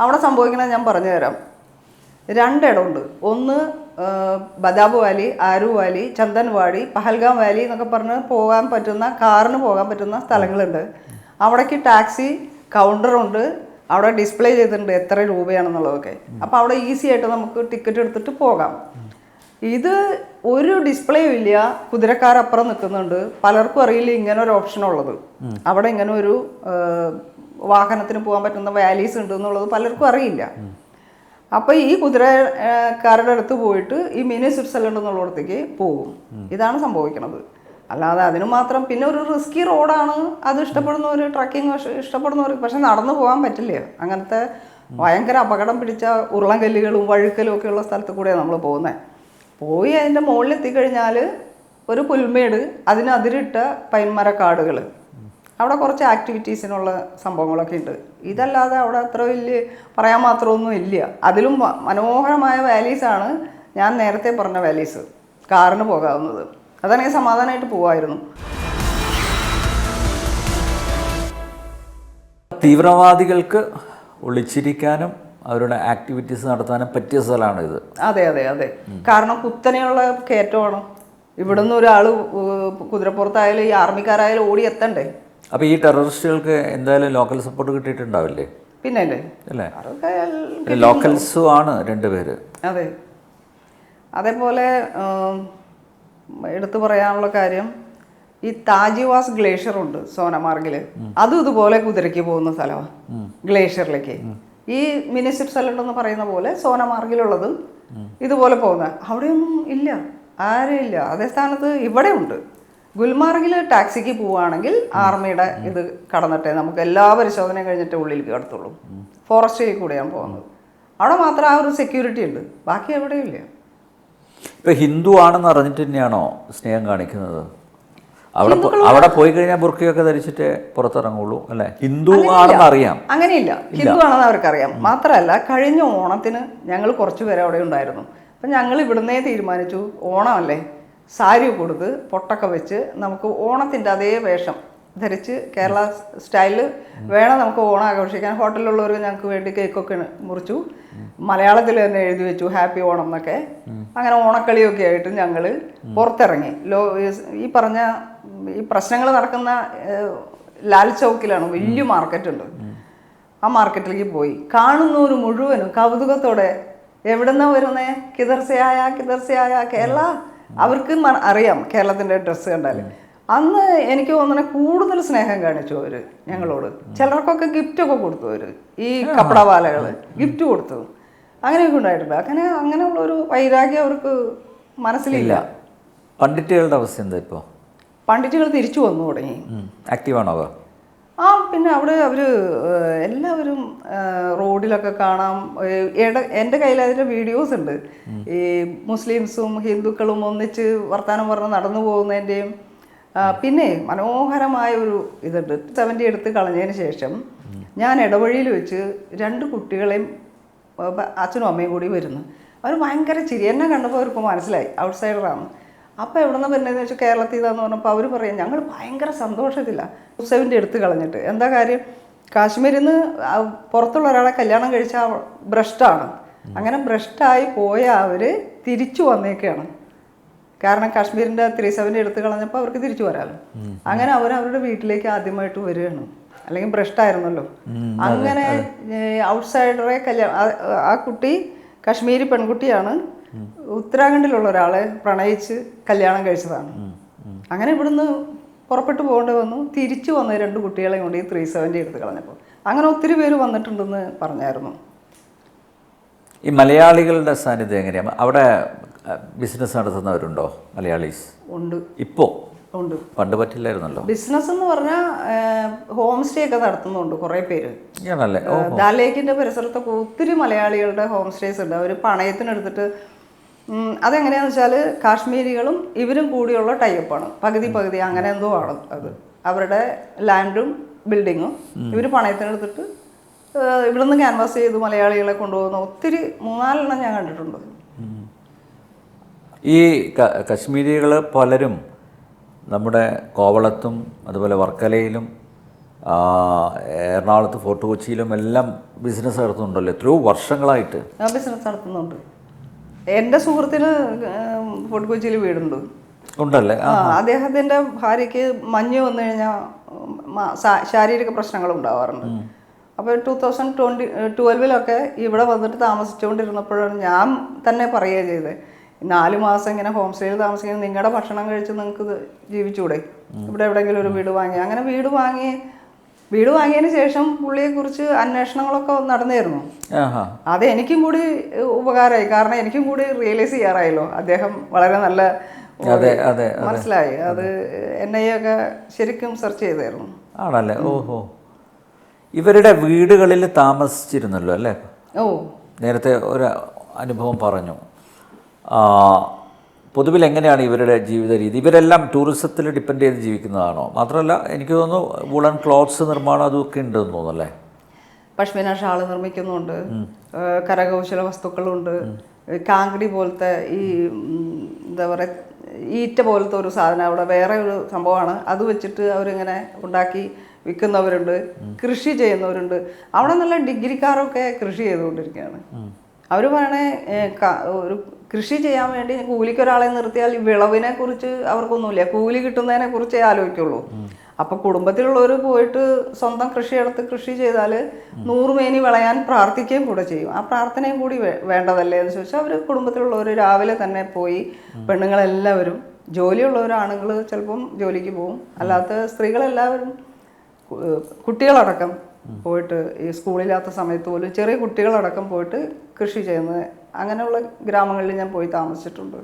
അവിടെ സംഭവിക്കുന്നത് ഞാൻ പറഞ്ഞു തരാം രണ്ടിടമുണ്ട്. ഒന്ന് Betaab valley Aru valley Chandan valley Pahalgam valley എന്നൊക്കെ പറഞ്ഞ് പോകാൻ പറ്റുന്ന കാറിന് പോകാൻ പറ്റുന്ന സ്ഥലങ്ങളുണ്ട്. അവിടേക്ക് ടാക്സി കൗണ്ടറുണ്ട്. അവിടെ ഡിസ്പ്ലേ ചെയ്തിട്ടുണ്ട് എത്ര രൂപയാണെന്നുള്ളതൊക്കെ. അപ്പോൾ അവിടെ ഈസി ആയിട്ട് നമുക്ക് ടിക്കറ്റ് എടുത്തിട്ട് പോകാം. ഇത് ഒരു ഡിസ്പ്ലേയും ഇല്ല. കുതിരക്കാർ അപ്പുറം നിൽക്കുന്നുണ്ട്. പലർക്കും അറിയില്ല ഇങ്ങനെ ഒരു ഓപ്ഷൻ ഉള്ളത്. അവിടെ ഇങ്ങനെ ഒരു വാഹനത്തിന് പോകാൻ പറ്റുന്ന വാലീസ് ഉണ്ട് എന്നുള്ളത് പലർക്കും അറിയില്ല. അപ്പോൾ ഈ കുതിരക്കാരുടെ അടുത്ത് പോയിട്ട് ഈ മിനി സ്വിറ്റ്സർലൻഡ് എന്നുള്ളിടത്തേക്ക് പോകും. ഇതാണ് സംഭവിക്കുന്നത് അല്ലാതെ അതിന് മാത്രം പിന്നെ ഒരു റിസ്കി റോഡാണ് അത് ഇഷ്ടപ്പെടുന്നവർ ട്രക്കിംഗ് ഇഷ്ടപ്പെടുന്നവർ പക്ഷെ നടന്നു പോകാൻ പറ്റില്ല. അങ്ങനത്തെ ഭയങ്കര അപകടം പിടിച്ച ഉരുളൻകല്ലുകളും വഴുക്കലും ഒക്കെയുള്ള ഉള്ള സ്ഥലത്ത് കൂടെയാണ് നമ്മൾ പോകുന്നത് പോയി അതിന്റെ മുകളിൽ എത്തിക്കഴിഞ്ഞാൽ ഒരു പുൽമേട് അതിനതിരിട്ട അതിരിട്ട പൈന്മരക്കാടുകൾ അവിടെ കുറച്ച് ആക്ടിവിറ്റീസിനുള്ള സംഭവങ്ങളൊക്കെ ഉണ്ട്. ഇതല്ലാതെ അവിടെ അത്ര വലിയ പറയാൻ മാത്രമൊന്നും ഇല്ല. അതിലും മനോഹരമായ വാലീസാണ് ഞാൻ നേരത്തെ പറഞ്ഞ വാലീസ് കാറിന് പോകാവുന്നത്. അതാണെങ്കിൽ സമാധാനമായിട്ട് പോവായിരുന്നു. തീവ്രവാദികൾക്ക് ഒളിച്ചിരിക്കാനും അവരുടെ ആക്ടിവിറ്റീസ് നടത്താനും പറ്റിയ സ്ഥലമാണ് ഇത്. അതെ അതെ അതെ. കാരണം കുത്തനെയുള്ള കയറ്റമാണ്. ഇവിടുന്ന് ഒരാൾ കുതിരപ്പുറത്തായാലും ഈ ആർമിക്കാരായാലും ഓടി എത്തണ്ടേ? അപ്പോൾ ഈ ടെററിസ്റ്റുകൾക്ക് എന്തായാലും ലോക്കൽ സപ്പോർട്ട് കിട്ടിയിട്ടുണ്ടാവില്ലേ? പിന്നെ അല്ലേ? ലോക്കൽസും ആണ് രണ്ടുപേര് അതെ. അതേപോലെ എടുത്തു പറയാനുള്ള കാര്യം ഈ താജിവാസ് ഗ്ലേഷ്യർ ഉണ്ട് സോനമാർഗിൽ. അതും ഇതുപോലെ കുതിരയ്ക്ക് പോകുന്ന സ്ഥലമാണ് ഗ്ലേഷ്യറിലേക്ക്. ഈ മിനിസ്റ്റർ സ്വിറ്റ്സർലൻഡ് എന്ന് പറയുന്ന പോലെ സോനമാർഗിലുള്ളതും ഇതുപോലെ പോകുന്ന. അവിടെയൊന്നും ഇല്ല. ആരും ഇല്ല. അതേ സ്ഥാനത്ത് ഇവിടെ ഉണ്ട്. ഗുൽമാർഗിൽ ടാക്സിക്ക് പോവുകയാണെങ്കിൽ ആർമിയുടെ ഇത് കടന്നിട്ടേ. നമുക്ക് എല്ലാ പരിശോധനയും കഴിഞ്ഞിട്ട് ഉള്ളിലേക്ക് കടത്തുള്ളൂ. ഫോറസ്റ്റിൽ കൂടെയാണ് പോകുന്നത്. അവിടെ മാത്രം ആ ഒരു സെക്യൂരിറ്റി ഉണ്ട്. ബാക്കി എവിടെയും ഇല്ല. ഇപ്പൊ ഹിന്ദു ആണെന്ന് അറിഞ്ഞിട്ട് തന്നെയാണോ സ്നേഹം കാണിക്കുന്നത്? അവിടെ അവിടെ പോയി കഴിഞ്ഞാൽ ബുർക്കയൊക്കെ ധരിച്ചിട്ട് പുറത്തിറങ്ങുള്ളൂ അല്ലേ? ഹിന്ദു ആണെന്ന് അറിയാം. അങ്ങനെയില്ല. ഹിന്ദു ആണെന്ന് അവർക്കറിയാം. മാത്രമല്ല കഴിഞ്ഞ ഓണത്തിന് ഞങ്ങൾ കുറച്ച് പേര് അവിടെ ഉണ്ടായിരുന്നു. അപ്പം ഞങ്ങൾ ഇവിടുന്നേ തീരുമാനിച്ചു ഓണമല്ലേ? സാരി കൊടുത്ത് പൊട്ടൊക്കെ വെച്ച് നമുക്ക് ഓണത്തിന്റെ അതേ വേഷം ധരിച്ച് കേരള സ്റ്റൈലിൽ വേണം നമുക്ക് ഓണം ആഘോഷിക്കാൻ. ഹോട്ടലിലുള്ളവർക്ക് ഞങ്ങൾക്ക് വേണ്ടി കേക്കൊക്കെ മുറിച്ചു. മലയാളത്തിൽ തന്നെ എഴുതി വെച്ചു ഹാപ്പി ഓണം എന്നൊക്കെ. അങ്ങനെ ഓണക്കളിയൊക്കെ ആയിട്ട് ഞങ്ങൾ പുറത്തിറങ്ങി. ലോ ഈ പറഞ്ഞ ഈ പ്രശ്നങ്ങൾ നടക്കുന്ന ലാൽ ചൗക്കിലാണ് വലിയ മാർക്കറ്റ് ഉണ്ട് ആ മാർക്കറ്റിലേക്ക് പോയി. കാണുന്നവർ മുഴുവനും കൗതുകത്തോടെ എവിടെന്നാ വരുന്നേ? കിതർസയായ കിതർസയായ കേരള? അവർക്ക് അറിയാം കേരളത്തിന്റെ ഡ്രസ്സ് കണ്ടാൽ അന്ന് എനിക്ക് തോന്നണ കൂടുതൽ സ്നേഹം കാണിച്ചു അവർ ഞങ്ങളോട് ചിലർക്കൊക്കെ ഗിഫ്റ്റ് ഒക്കെ കൊടുത്തു അവർ ഈ കപ്പടവാലകൾ ഗിഫ്റ്റ് കൊടുത്തു അങ്ങനെയൊക്കെ ഉണ്ടായിട്ടുണ്ട്. അങ്ങനെ അങ്ങനെയുള്ള ഒരു വൈരാഗ്യം അവർക്ക് മനസ്സിലില്ല. പണ്ഡിറ്റുകളുടെ അവസ്ഥ എന്താ ഇപ്പോൾ പണ്ഡിറ്റുകൾ തിരിച്ചു വന്നു തുടങ്ങി. ആക്റ്റീവാണോ അതോ? ആ പിന്നെ അവിടെ അവർ എല്ലാവരും റോഡിലൊക്കെ കാണാം. എന്റെ കയ്യിൽ അതിന്റെ വീഡിയോസ് ഉണ്ട്. ഈ മുസ്ലിംസും ഹിന്ദുക്കളും ഒന്നിച്ച് വർത്തമാനം പറഞ്ഞ് നടന്നു പോകുന്നതിന്റെയും പിന്നെ മനോഹരമായ ഒരു ഇതുണ്ട്. സെവന്റി എടുത്ത് കളഞ്ഞതിന് ശേഷം ഞാൻ ഇടവഴിയിൽ വെച്ച് രണ്ട് കുട്ടികളെയും അച്ഛനും അമ്മയും കൂടി വരുന്നു. അവർ ഭയങ്കര ചിരി. എന്നെ കണ്ടപ്പോൾ അവർക്ക് മനസ്സിലായി. ഔട്ട്സൈഡറാണ് അപ്പോൾ എവിടെ നിന്ന് വരുന്നതെന്ന് വെച്ചാൽ കേരളത്തിൽ ഇതാന്ന് പറഞ്ഞപ്പോൾ അവർ പറയും ഞങ്ങൾ ഭയങ്കര സന്തോഷത്തിലാണ് ഉത്സവിന്റെ എടുത്ത് കളഞ്ഞിട്ട്. എന്താ കാര്യം? കാശ്മീരിൽ നിന്ന് പുറത്തുള്ള ഒരാളെ കല്യാണം കഴിച്ച ഭ്രഷ്ടാണ്. അങ്ങനെ ഭ്രഷ്ടായി പോയ അവർ തിരിച്ചു വന്നേക്കാണ്. കാരണം കാശ്മീരിന്റെ ത്രീ സെവന്റെ എടുത്ത് കളഞ്ഞപ്പോൾ അവർക്ക് തിരിച്ചു വരാമല്ലോ അങ്ങനെ അവർ അവരുടെ വീട്ടിലേക്ക് ആദ്യമായിട്ട് വരികയാണ്. അല്ലെങ്കിൽ ഭ്രഷ്ടായിരുന്നല്ലോ. അങ്ങനെ ഔട്ട്സൈഡറെ കല്യാണം ആ കുട്ടി കാശ്മീരി പെൺകുട്ടിയാണ്. ഉത്തരാഖണ്ഡിലുള്ള ഒരാളെ പ്രണയിച്ച് കല്യാണം കഴിച്ചതാണ്. അങ്ങനെ ഇവിടുന്ന് പുറപ്പെട്ടു പോകേണ്ടി വന്നു. തിരിച്ചു വന്ന രണ്ട് കുട്ടികളെ കൊണ്ട് ഈ ത്രീ സെവന്റി എടുത്ത് കളഞ്ഞപ്പോൾ. അങ്ങനെ ഒത്തിരി പേര് വന്നിട്ടുണ്ടെന്ന് പറഞ്ഞായിരുന്നു. ഈ മലയാളികളുടെ സാന്നിധ്യം എങ്ങനെയാണ് അവിടെ ബിസിനസ് നടത്തുന്നവരുണ്ടോ? മലയാളീസ്? ഉണ്ട്. ഇപ്പോൾ ഉണ്ട്. പണ്ട് പറ്റില്ലായിരുന്നല്ലോ. ബിസിനസ് എന്ന് പറഞ്ഞാൽ ഹോം സ്റ്റേ ഒക്കെ നടത്തുന്നുണ്ട് കുറേ പേര്. ദാലേക്കിന്റെ പരിസരത്തൊക്കെ ഒത്തിരി മലയാളികളുടെ ഹോം സ്റ്റേസ് ഉണ്ട്. അവർ പണയത്തിനെടുത്തിട്ട് അതെങ്ങനെയാന്ന് വെച്ചാൽ കാശ്മീരികളും ഇവരും കൂടിയുള്ള ടൈപ്പാണ് പകുതി പകുതി അങ്ങനെ എന്തോ ആണ് അത്. അവരുടെ ലാൻഡും ബിൽഡിങ്ങും ഇവർ പണയത്തിനെടുത്തിട്ട് ഇവിടുന്ന് ക്യാൻവാസ് ചെയ്ത് മലയാളികളെ കൊണ്ടുപോകുന്ന ഒത്തിരി മൂന്നാലെണ്ണം ഞാൻ കണ്ടിട്ടുണ്ട്. ഈ കശ്മീരികൾ പലരും നമ്മുടെ കോവളത്തും അതുപോലെ വർക്കലയിലും എറണാകുളത്ത് ഫോർട്ട് കൊച്ചിയിലും എല്ലാം ബിസിനസ് നടത്തുന്നുണ്ടല്ലോ. എത്രയോ വർഷങ്ങളായിട്ട്. ബിസിനസ് നടത്തുന്നുണ്ട്. എന്റെ സുഹൃത്തിന് ഫോർട്ട് കൊച്ചിയിൽ വീടുണ്ട്. ഉണ്ടല്ലേ? അദ്ദേഹത്തിന്റെ ഭാര്യയ്ക്ക് മഞ്ഞ് വന്നു കഴിഞ്ഞാൽ ശാരീരിക പ്രശ്നങ്ങൾ ഉണ്ടാവാറുണ്ട് അപ്പോൾ ടൂ തൗസൻഡ് ട്വന്റി ട്വൽവിലൊക്കെ ഇവിടെ വന്നിട്ട് താമസിച്ചുകൊണ്ടിരുന്നപ്പോഴാണ് ഞാൻ തന്നെ പറയുക ചെയ്തത്. നാല് മാസം ഇങ്ങനെ ഹോം സ്റ്റേയിൽ താമസിക്കുന്നത് നിങ്ങളുടെ ഭക്ഷണം കഴിച്ച് നിങ്ങൾക്ക് ജീവിച്ചുകൂടെ ജീവിച്ചൂടെ? ഇവിടെ എവിടെയെങ്കിലും ഒരു വീട് വാങ്ങി അങ്ങനെ വീട് വാങ്ങി വീട് വാങ്ങിയതിന് ശേഷം പുള്ളിയെക്കുറിച്ച് അന്വേഷണങ്ങളൊക്കെ നടന്നിരുന്നു. അത് എനിക്കും കൂടി ഉപകാരമായി. കാരണം എനിക്കും കൂടി റിയലൈസ് ചെയ്യാറായല്ലോ. അദ്ദേഹം വളരെ നല്ല മനസ്സിലായി. അത്. എൻ ഐ ഒക്കെ ശരിക്കും സെർച്ച് ചെയ്തായിരുന്നു. ആണല്ലേ? ഓഹോ. ഇവരുടെ വീടുകളിൽ താമസിച്ചിരുന്നല്ലോ അല്ലേ? ഓ. നേരത്തെ ഒരു അനുഭവം പറഞ്ഞു. പൊതുവിൽ എങ്ങനെയാണ് ഇവരുടെ ജീവിത രീതി? ഇവരെല്ലാം ടൂറിസത്തിൽ ഡിപ്പെൻഡ് ചെയ്ത് ജീവിക്കുന്നതാണോ? മാത്രമല്ല എനിക്ക് തോന്നുന്നു വുളൻ ക്ലോത്ത്സ് നിർമ്മാണം അതൊക്കെ ഉണ്ടെന്ന് തോന്നുന്നല്ലേ? പഷ്മിന ഷാൾ നിർമ്മിക്കുന്നുണ്ട്. കരകൗശല വസ്തുക്കളുണ്ട്. കാങ്കടി പോലത്തെ ഈ എന്താ പറയുക ഈറ്റ പോലത്തെ ഒരു സാധനം അവിടെ വേറെ ഒരു സംഭവമാണ്. അത് വെച്ചിട്ട് അവരിങ്ങനെ ഉണ്ടാക്കി വിൽക്കുന്നവരുണ്ട് കൃഷി ചെയ്യുന്നവരുണ്ട്. അവിടെ നല്ല ഡിഗ്രിക്കാരൊക്കെ കൃഷി ചെയ്തുകൊണ്ടിരിക്കുകയാണ്. അവർ പറയണേ ഒരു കൃഷി ചെയ്യാൻ വേണ്ടി കൂലിക്ക് ഒരാളെ നിർത്തിയാൽ ഈ വിളവിനെ കുറിച്ച് അവർക്കൊന്നുമില്ല. കൂലി കിട്ടുന്നതിനെ കുറിച്ചേ ആലോചിക്കുള്ളൂ. അപ്പൊ കുടുംബത്തിലുള്ളവർ പോയിട്ട് സ്വന്തം കൃഷിയെടുത്ത് കൃഷി ചെയ്താൽ നൂറുമേനി വിളയാൻ പ്രാർത്ഥിക്കുകയും കൂടെ ചെയ്യും. ആ പ്രാർത്ഥനയും കൂടി വേണ്ടതല്ലേ എന്ന് ചോദിച്ചാൽ അവർ കുടുംബത്തിലുള്ളവർ രാവിലെ തന്നെ പോയി പെണ്ണുങ്ങളെല്ലാവരും ജോലിയുള്ളവർ ആണുങ്ങൾ ചിലപ്പം ജോലിക്ക് പോകും അല്ലാത്ത സ്ത്രീകളെല്ലാവരും കുട്ടികളടക്കം പോയിട്ട് ഈ സ്കൂളില്ലാത്ത സമയത്ത് പോലും ചെറിയ കുട്ടികളടക്കം പോയിട്ട് കൃഷി ചെയ്യുന്നത് അങ്ങനെയുള്ള ഗ്രാമങ്ങളിൽ ഞാൻ പോയി താമസിച്ചിട്ടുണ്ട്.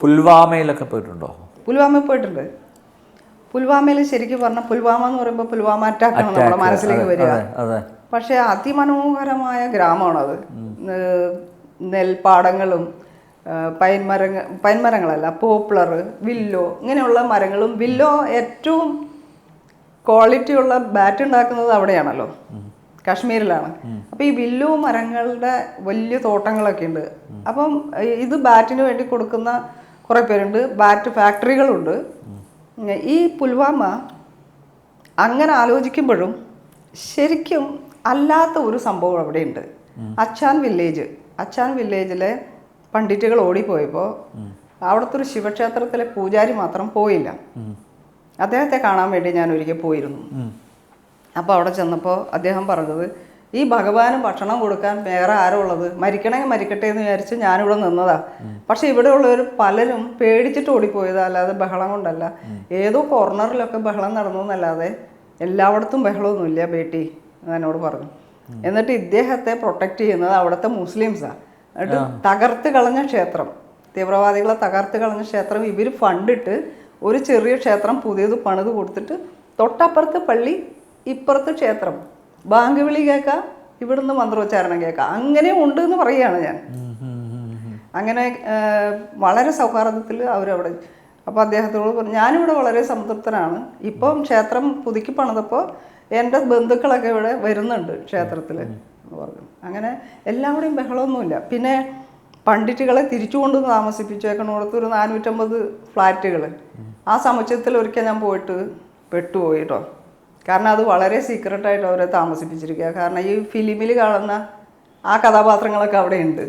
പുൽവാമയിലൊക്കെ പോയിട്ടുണ്ടോ? പുൽവാമയിൽ പോയിട്ടുണ്ട്. പുൽവാമയിൽ ശരിക്കും പറഞ്ഞാൽ പുൽവാമ എന്ന് പറയുമ്പോൾ പുൽവാമ അറ്റാക്കാണ് നമ്മുടെ മനസ്സിലേക്ക് വരിക. പക്ഷേ അതിമനോഹരമായ ഗ്രാമമാണത്. നെൽപ്പാടങ്ങളും പൈൻമരങ്ങ പൈൻമരങ്ങളല്ല പോപ്പുലർ വില്ലോ ഇങ്ങനെയുള്ള മരങ്ങളും വില്ലോ ഏറ്റവും ക്വാളിറ്റിയുള്ള ബാറ്റ് ഉണ്ടാക്കുന്നത് അവിടെയാണല്ലോ. കാശ്മീരിലാണ്. അപ്പോൾ ഈ വില്ലു മരങ്ങളുടെ വലിയ തോട്ടങ്ങളൊക്കെ ഉണ്ട്. അപ്പം ഇത് ബാറ്റിന് വേണ്ടി കൊടുക്കുന്ന കുറേ പേരുണ്ട്. ബാറ്റ് ഫാക്ടറികളുണ്ട്. ഈ പുൽവാമ അങ്ങനെ ആലോചിക്കുമ്പോഴും ശരിക്കും അല്ലാത്ത ഒരു സംഭവം അവിടെയുണ്ട്. അച്ചാൻ വില്ലേജ്. അച്ചാൻ വില്ലേജിലെ പണ്ഡിറ്റുകൾ ഓടിപ്പോയപ്പോൾ അവിടുത്തെ ഒരു ശിവക്ഷേത്രത്തിലെ പൂജാരി മാത്രം പോയില്ല. അദ്ദേഹത്തെ കാണാൻ വേണ്ടി ഞാൻ ഒരിക്കൽ പോയിരുന്നു. അപ്പോൾ അവിടെ ചെന്നപ്പോൾ അദ്ദേഹം പറഞ്ഞത് ഈ ഭഗവാന് ഭക്ഷണം കൊടുക്കാൻ വേറെ ആരുള്ളത് ഉള്ളത്? മരിക്കണമെങ്കിൽ മരിക്കട്ടെ എന്ന് വിചാരിച്ച് ഞാനിവിടെ നിന്നതാ. പക്ഷെ ഇവിടെ ഉള്ളവർ പലരും പേടിച്ചിട്ട് ഓടിപ്പോയതാ അല്ലാതെ ബഹളം കൊണ്ടല്ല. ഏതോ കോർണറിലൊക്കെ ബഹളം നടന്നു എന്നല്ലാതെ എല്ലായിടത്തും ബഹളമൊന്നുമില്ല ബേട്ടി എന്ന് എന്നോട് പറഞ്ഞു. എന്നിട്ട് ഇദ്ദേഹത്തെ പ്രൊട്ടക്റ്റ് ചെയ്യുന്നത് അവിടുത്തെ മുസ്ലിംസാ. എന്നിട്ട് തകർത്ത് കളഞ്ഞ ക്ഷേത്രം തീവ്രവാദികളെ തകർത്ത് കളഞ്ഞ ക്ഷേത്രം ഇവർ ഫണ്ടിട്ട് ഒരു ചെറിയ ക്ഷേത്രം പുതിയത് പണിത് കൊടുത്തിട്ട് തൊട്ടപ്പുറത്തെ പള്ളി ഇപ്പുറത്ത് ക്ഷേത്രം. ബാങ്ക് വിളി കേൾക്കാം ഇവിടുന്ന് മന്ത്രോച്ചാരണം കേൾക്കാം. അങ്ങനെ ഉണ്ട് എന്ന് പറയുകയാണ് ഞാൻ. അങ്ങനെ വളരെ സൗഹാർദ്ദത്തിൽ അവരവിടെ അപ്പോൾ അദ്ദേഹത്തോട് പറഞ്ഞു ഞാനിവിടെ വളരെ സംതൃപ്തനാണ്. ഇപ്പം ക്ഷേത്രം പുതുക്കി പണിതപ്പോൾ എന്റെ ബന്ധുക്കളൊക്കെ ഇവിടെ വരുന്നുണ്ട് ക്ഷേത്രത്തിൽ എന്ന് പറഞ്ഞു. അങ്ങനെ എല്ലാവരുടെയും ബഹളമൊന്നുമില്ല. പിന്നെ പണ്ഡിറ്റുകളെ തിരിച്ചുകൊണ്ട് താമസിപ്പിച്ചേക്കണോടത്ത് ഒരു നാനൂറ്റമ്പത് ഫ്ലാറ്റുകൾ ആ സമുച്ചയത്തിൽ ഒരിക്കൽ ഞാൻ പോയിട്ട് പെട്ടുപോയി കേട്ടോ കാരണം അത് വളരെ സീക്രട്ടായിട്ട് അവരെ താമസിപ്പിച്ചിരിക്കുക കാരണം ഈ ഫിലിമിൽ കാണുന്ന ആ കഥാപാത്രങ്ങളൊക്കെ അവിടെ ഉണ്ട്.